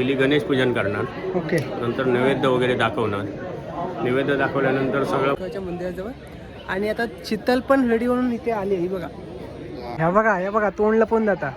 पहिली गणेश पूजन करणार. ओके. नंतर नैवेद्य वगैरे दाखवणार. नैवेद्य दाखवल्यानंतर सगळं मंदिराजवळ. आणि आता शीतल पण रेडी म्हणून इथे आली ही बघा. ह्या बघा ह्या बघा तोंड लपून जाता.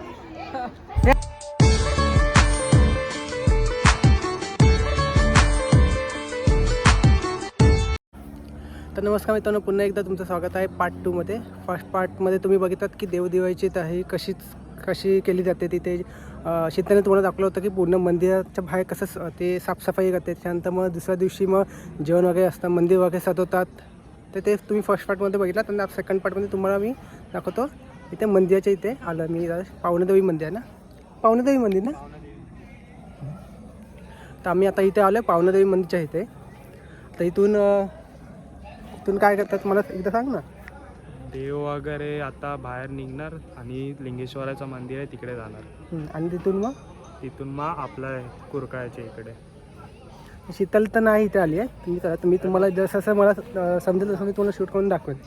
तर नमस्कार मित्रांनो पुन्हा एकदा तुमचं स्वागत आहे पार्ट टूमध्ये फर्स्ट पार्टमध्ये तुम्ही बघितलात की देवदेवाची आहे कशीच कशी केली जाते तिथे. शेताने तुम्हाला दाखवलं होतं की पूर्ण मंदिराच्या बाहेर कसं ते साफसफाई करते त्यानंतर मग दुसऱ्या दिवशी मग जेवण वगैरे असतं मंदिर वगैरे सजवतात. तर ते तुम्ही फर्स्ट पार्टमध्ये बघितला आणि सेकंड पार्टमध्ये तुम्हाला मी दाखवतो. इथे मंदिराच्या इथे आलं मी पावनदेवी पावणेदेवी मंदिर आहे ना? पावणेदेवी मंदिर ना? तर आम्ही आता इथे आलो आहे पावणेदेवी मंदिरच्या इथे. तर इथून इथून काय करतात मला एकदा सांग ना? देव वगैरे आता बाहेर निघणार आणि लिंगेश्वराचं मंदिर आहे तिकडे जाणार. हम्म, आणि तिथून मग? तिथून मग आपलं कुरकाळ्याच्या इकडे. शीतल तर नाही इथे आली आहे. तुम्ही करा तुम्ही तुम्हाला जसं असं मला अं, समजेल तसं मी तुम्हाला शूट करून दाखवेन.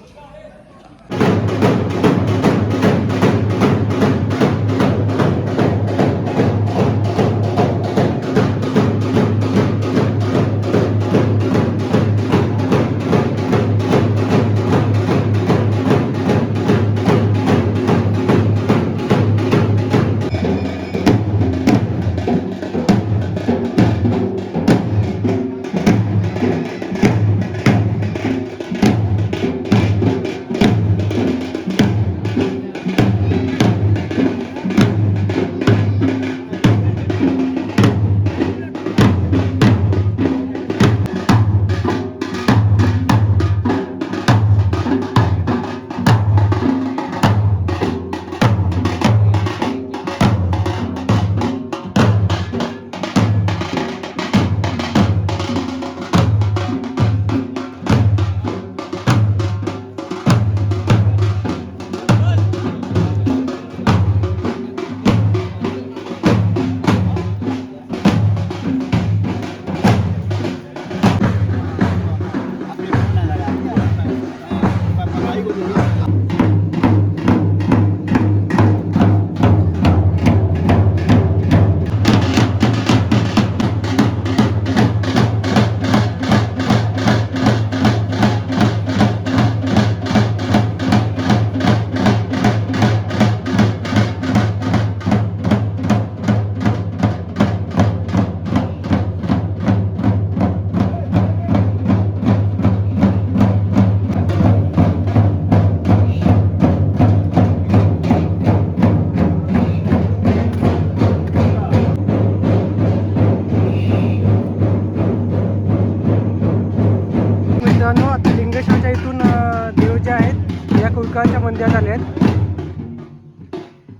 कुलकाच्या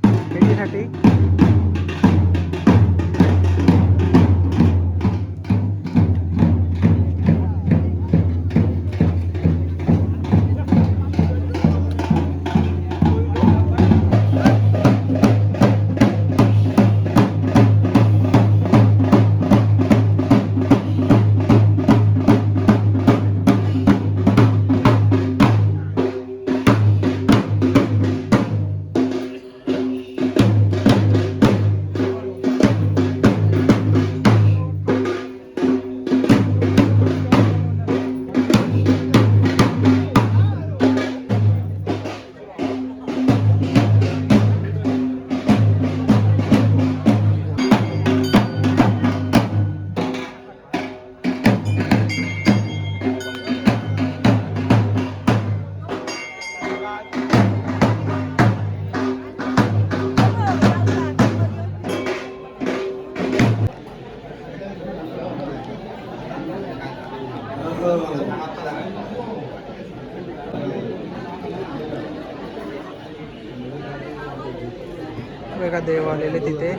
मंदिरात आले देव आलेले तिथे.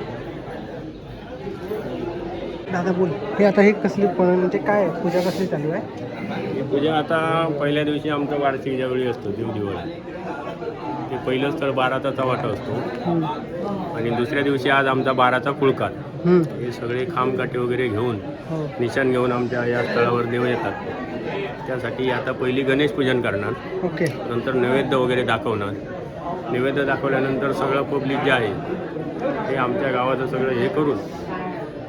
दादा बोल. हे आता हे कसली पण म्हणजे काय? पूजा कसली चालू आहे? पूजा आता पहिल्या दिवशी आमचा वार्षिक ज्यावेळी असतो जीव दिवाळी ते पहिलं स्थळ बाराचा वाटा असतो. आणि दुसऱ्या दिवशी आज आमचा बाराचा कुळकार. हे सगळे खामकाठी वगैरे घेऊन हो. निशाण घेऊन आमच्या या स्थळावर देव येतात. त्यासाठी आता पहिली गणेश पूजन करणार. ओके. नंतर नैवेद्य वगैरे दाखवणार. नैवेद्य दाखवल्यानंतर सगळं पब्लिक जे आहे ते आमच्या गावाचं सगळं हे करून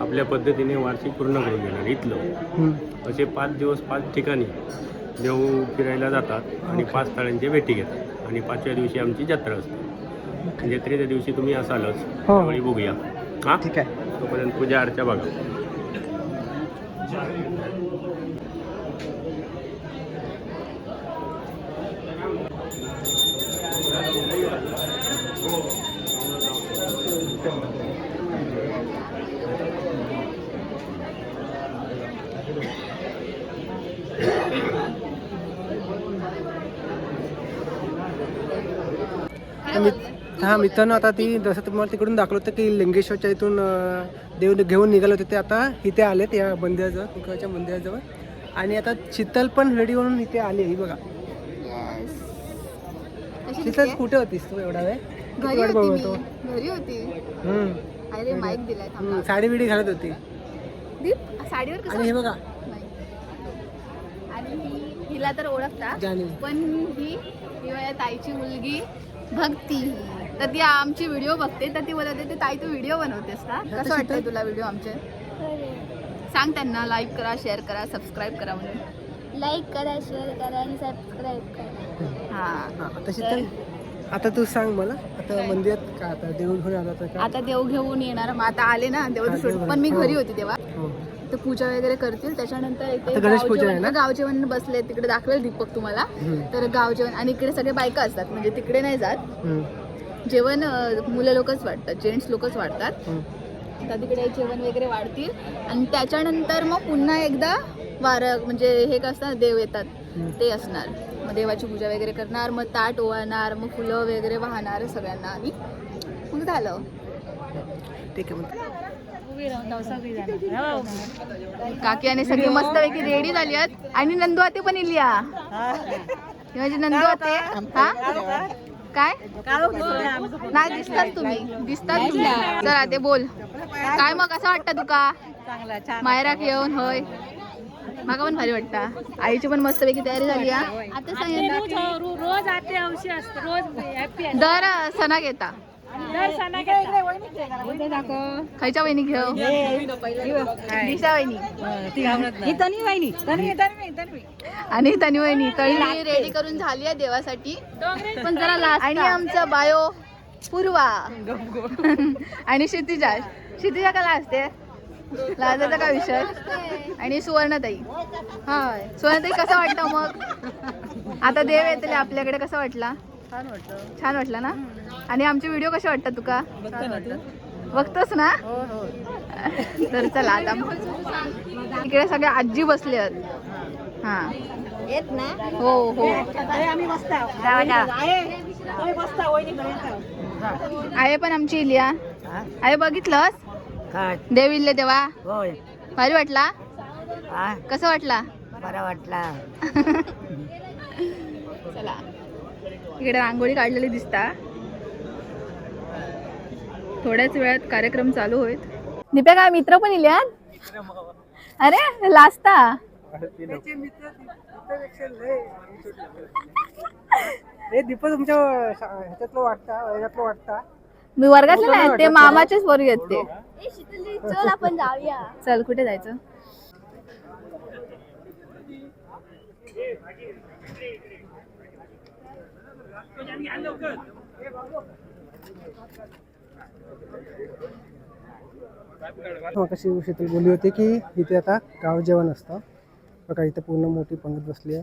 आपल्या पद्धतीने वार्षिक पूर्ण करून घेणार इथलं. असे पाच दिवस पाच ठिकाणी देव फिरायला जातात आणि पाच तळ्यांच्या भेटी घेतात. आणि पाचव्या दिवशी आमची जत्रा असते. जत्रेच्या दिवशी तुम्ही असालच हो. त्यावेळी बघूया. हां? ठीक आहे. तोपर्यंत पूजा अर्चा बघा. मित- हा मित्रांनो आता ती जसं तुम्हाला तिकडून दाखवलं होतं की लिंगेश्वरच्या इथून देव घेऊन निघाले होते ते आता इथे आलेत या मंदिराजवळ तिकडच्या मंदिराजवळ. आणि आता शीतल पण रेडी म्हणून इथे आली ही बघा. शीतल कुठे होतीस तू एवढा वेळ? घरी होती बघत? होतो मी. घरी होती. हम्म. अरे माईक दिलाय थांबा. हम्म, साडी बिडी घालत होती. दीप साडीवर कसं आणि हे बघा. नाही. आणि ही हिला तर ओळखता जानी. पण ही ही माझ्या ताईची मुलगी भक्ती. तर ती आमची व्हिडिओ बघते तर ती बोलत होती ताई तू व्हिडिओ बनवतेस ना कसं वाटतंय तुला व्हिडिओ आमचे? सांग त्यांना लाईक करा शेअर करा सबस्क्राईब करा म्हणून. लाईक करा शेअर करा आणि सबस्क्राईब करा. हा. हा आता शीतल आता तू सांग मला. आता मंदिरात का आता? देव घेऊन आला का आता देव घेऊन येणार. मग आता आले ना देव हा, सोड. देव पण मी हो. घरी होती तेव्हा. हो. तर पूजा वगैरे करतील. त्याच्यानंतर इथे आता गणेश पूजा आहे गावजेवण ना? गावजेवण बसले. तिकडे दाखवेल दीपक तुम्हाला. हम्म. तर गावजेवण आणि इकडे सगळे बायका असतात. म्हणजे तिकडे नाही जात. हम्म. जेवण अं, मुलं लोकच वाटतात. जेंट्स लोकच वाढतात हम्म. तर तिकडे जेवण वगैरे वाढतील. आणि त्याच्यानंतर मग पुन्हा एकदा वार म्हणजे हे कसं देव येतात. ते असणार. मग देवाची पूजा वगैरे करणार मग ताट ओवाळणार मग फुलं वगैरे वाहणार सगळ्यांना आणि मग झालं. ठीक आहे काकी आणि सगळी मस्तपैकी रेडी झाली आहेत. आणि नंदू आते पण इली. ही माझी नंदू आते. हा? काय? नाही दिसतात तुम्ही. दिसतात तुम्ही. चला ते बोल. काय मग कसं वाटतं तुका? मायराक येऊन होय. माका पण भारी वाटता. आईची पण मस्तपैकी तयारी झाली हा. आता सांग रोज आते हौशी असते. रोज हॅपी दर सणाक येता दर सणा खायच्या वहिनी घेऊ. दिशा वहिनी. आणि तनी वहिनी तळी रेडी करून झाली आहे देवासाठी. पण जरा लास्ट आणि आमचं बायो पूर्वा. आणि क्षितिजा. क्षितिजा कला असते. लाजाचा का विषय? आणि सुवर्णताई. हाय. सुवर्णताई कसं वाटतं मग? आता देव येतले आपल्याकडे कसं वाटला? छान वाटलं. ना? आणि आमचे व्हिडिओ कसे वाटतात तुका? बघतोस ना? तर चला आता. इकडे सगळ्या आजी बसले आहेत. हा. येत ना? हो हो. आहे. पण आमची इलिया. आहे बघितलंस? देव इल्ले तेव्हा होय. भारी वाटला? हा? कसं वाटला? बरा वाटला. चला. इकडे रांगोळी काढलेली दिसता. थोड्याच वेळात कार्यक्रम चालू होईल. दिप्या काय मित्र पण इल्या अरे लाजता? हे दीप तुमच्या ह्याच्यातलं वाटता वर्गातलं वाटता. मी वर्गातले नाही ते मामाचेच पोरी आहेत ते. चल आपण जाऊया. चल कुठे जायचं? मग कशी शीतल बोलली होती की इथे आता गाव जेवण असतं. बघा इथे पूर्ण मोठी पंगत बसली आहे.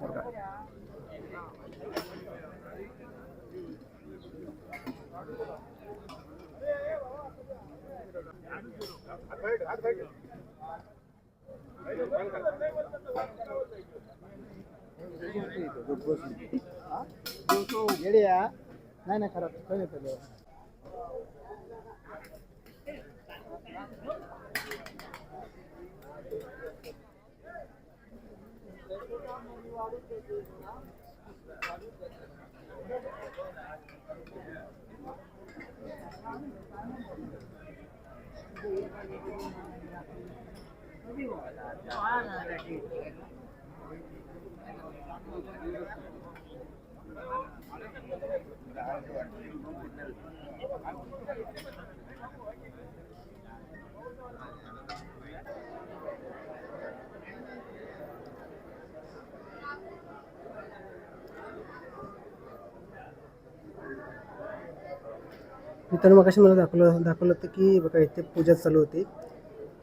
बघा. नाही नाही खरं काही नाही मित्रांनो मग मला दाखवलं दाखवलं होतं की बघा इथे पूजा चालू होती.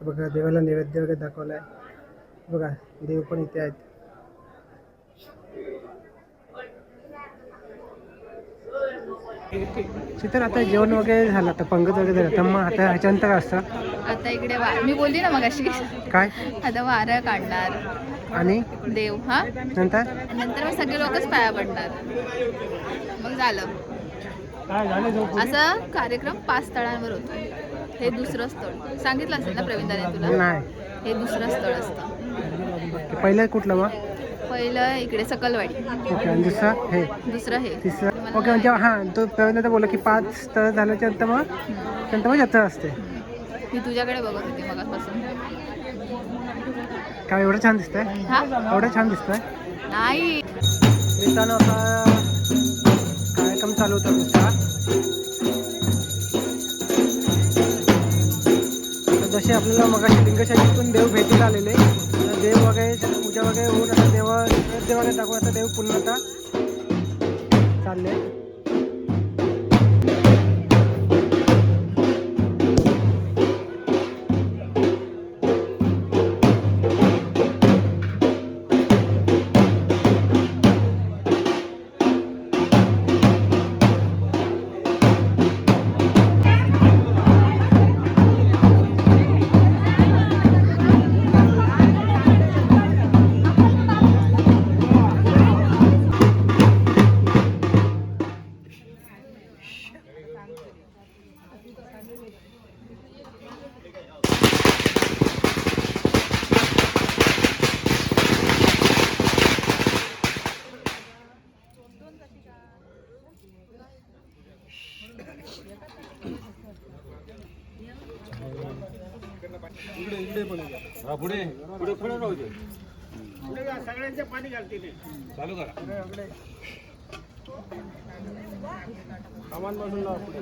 बघा देवाला नैवेद्य वगैरे दाखवला आहे बघा देव पण इथे आहेत. तर आता जेवण वगैरे झालं आता पंगत वगैरे झालं. तर मग आता ह्याच्यानंतर असतं. आता इकडे वा मी बोलली ना मगाशी. काय? आता वारं काढणार. आणि? देव हा? नंतर? नंतर मग सगळे लोकच पाया पडणार. मग झालं. असा कार्यक्रम पाच स्थळांवर होतो. हे दुसरं स्थळ. सांगितलं असेल ना प्रवीण दाने तुला? नाही. हे दुसरं स्थळ असतं. पहिलं कुठलं मग? पहिलं इकडे सकलवाडी. ओके आणि दुसरं? हे. दुसरं हे. तिसरं? ओके म्हणजे हां तो प्रवीण बोलला की पाच स्थळ झाल्याच्यानंतर मग? नंतर मग जत्रा असते. मी तुझ्याकडे बघत होते मगापासून. काय एवढं छान दिसतंय? हा? एवढं छान दिसतंय? नाही. मित्रांनो आता कार्यक्रम चालू होता दुसरा जसे आपल्याला मगाशी लिंगशाहीतून देव भेटीला आलेले देव वगैरे पूजा वगैरे होऊन आता देवा देवाने टाकून दाखवून आता देव पुन्हा आता चालले. पुढे पुढे पुढे राहू दे पुढे जा, सगळ्यांच्या पाणी घालते ते चालू करा सामान बाजून लावा पुढे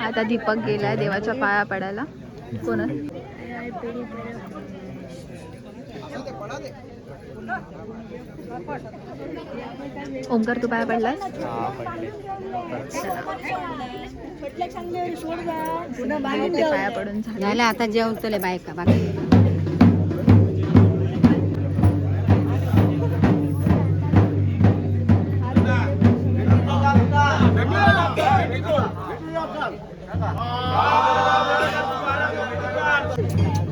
आता दीपक गेलाय देवाच्या पाया पडायला. कोण? ओंकार तू पाया पडलास ते पाया पडून झाले. आता जेवण तुले बायका बाकी. तू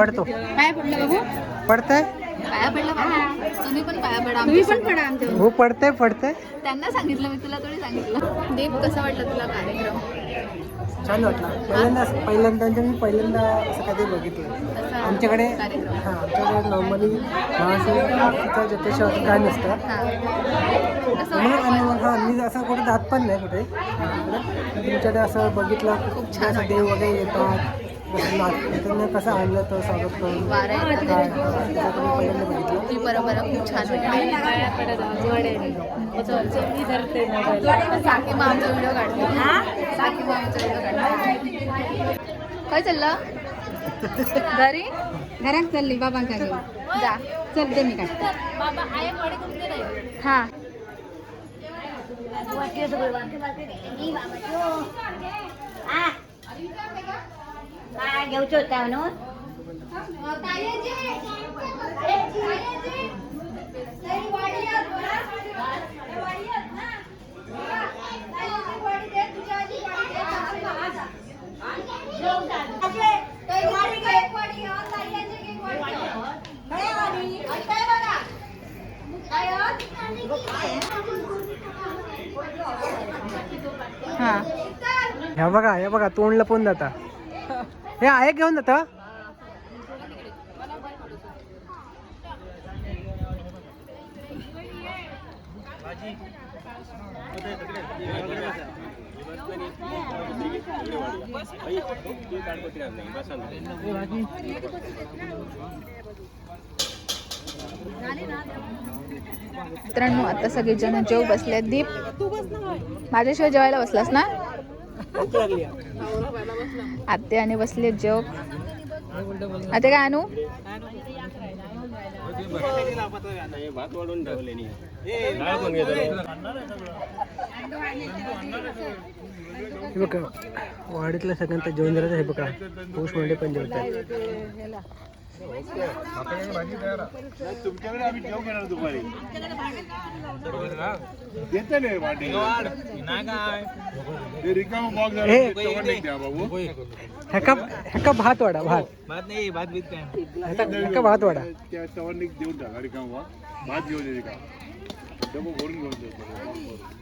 पडतो. पाया पडला बाबू? पडतंय? पाया पडला बाबू. तुम्ही पण पाया पडा तुम्ही पण पडा आमच्या हो पडतंय पडतंय. त्यांना सांगितलं मी तुला थोडी सांगितलं. देव कसं वाटलं तुला कार्यक्रम? छान वाटला. पहिल्यांदा पहिल्यांदा म्हणजे मी पहिल्यांदा असं कधी बघितलं आमच्याकडे कार्यक्रम. हां आमच्याकडे नॉर्मली महाशिवरात्रीच्या जत्रेशिवाय काय नसतं. हा. म्हणून वाटतं आणि मग हां मी असं कुठे जात पण नाही कुठे. तुमच्याकडे असं बघितलं खूप छान देव वगैरे येतात. त्यांना कसं आणलं तर स्वागत करून? पहिल्यांदा बघितलं. ही परंपरा खूप छान साकी आमचा व्हिडिओ काढतो. साकी आमचा व्हिडिओ काढतो. काय चाललं? घरी? घरात चालली बाबांका घेऊन जा. चलते मी काय. हा. काय घेऊच होता म्हणून? हा. ह्या बघा हे बघा तोंड लपून जाता. हे आहे घेऊन जात? मित्रांनो आता सगळे जण जेव बसले दीप माझ्याशिवाय जेवायला बसलास ना? आत्ते आणि बसले जेव आते काय आणू? हे बघा वाडीतल्या सगळ्यांचं जेवण झालं हे बघा पौष म्हणजे पण जेवतात. तुमच्याकडे आम्ही जेव घेणार दुपारी. देते ना वाटे ते रिकामा बॉक्स झाला हे. ते तेवढं नाही द्या बाबू. ह्याका ह्याका भात वाडा भात. ह्याका ह्याका भात वाडा? त्या तवांनी देऊन टाका रिकामा बॉक्स भात घेऊन ये रिकामा डबा भरून घेऊन जातो.